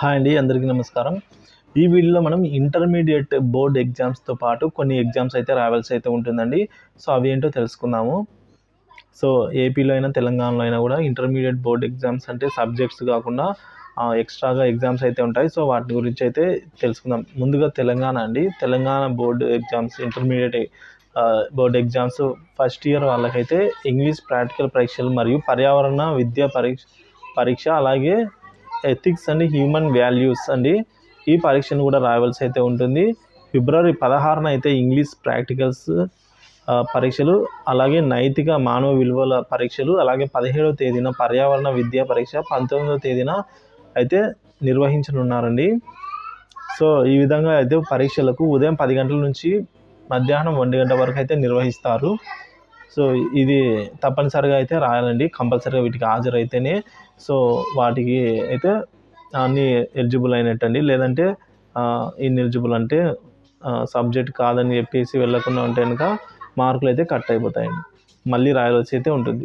Hi అండి అందరికీ నమస్కారం. ఈ వీడియోలో మనం ఇంటర్మీడియట్ బోర్డ్ ఎగ్జామ్స్తో పాటు కొన్ని ఎగ్జామ్స్ అయితే రావాల్సి అయితే ఉంటుందండి. సో అవి ఏంటో తెలుసుకుందాము. సో ఏపీలో అయినా తెలంగాణలో అయినా కూడా ఇంటర్మీడియట్ బోర్డ్ ఎగ్జామ్స్ అంటే సబ్జెక్ట్స్ కాకుండా ఎక్స్ట్రాగా ఎగ్జామ్స్ అయితే ఉంటాయి. సో వాటి గురించి అయితే తెలుసుకుందాం. ముందుగా తెలంగాణ అండి. Telangana board exams intermediate board exams first year వాళ్ళకైతే ఇంగ్లీష్ ప్రాక్టికల్ పరీక్షలు మరియు పర్యావరణ విద్యా పరీక్ష పరీక్ష అలాగే ఎథిక్స్ అండ్ హ్యూమన్ వాల్యూస్ అండి ఈ పరీక్షను కూడా రాయవలసి అయితే ఉంటుంది. ఫిబ్రవరి పదహారున అయితే ఇంగ్లీష్ ప్రాక్టికల్స్ పరీక్షలు అలాగే నైతిక మానవ విలువల పరీక్షలు అలాగే పదిహేడవ తేదీన పర్యావరణ విద్యా పరీక్ష పంతొమ్మిదవ తేదీన అయితే నిర్వహించనున్నారండి. సో ఈ విధంగా అయితే పరీక్షలకు ఉదయం పది గంటల నుంచి మధ్యాహ్నం ఒంటి గంట వరకు అయితే నిర్వహిస్తారు. సో ఇది తప్పనిసరిగా అయితే రాయాలండి. కంపల్సరీగా వీటికి హాజరైతేనే సో వాటికి అయితే అన్నీ ఎలిజిబుల్ అయినట్టండి. లేదంటే ఇన్ఎలిజిబుల్ అంటే సబ్జెక్ట్ కాదని చెప్పేసి వెళ్ళకుండా ఉంటే కనుక మార్కులు అయితే కట్ అయిపోతాయండి. మళ్ళీ రాయాల్సి అయితే ఉంటుంది.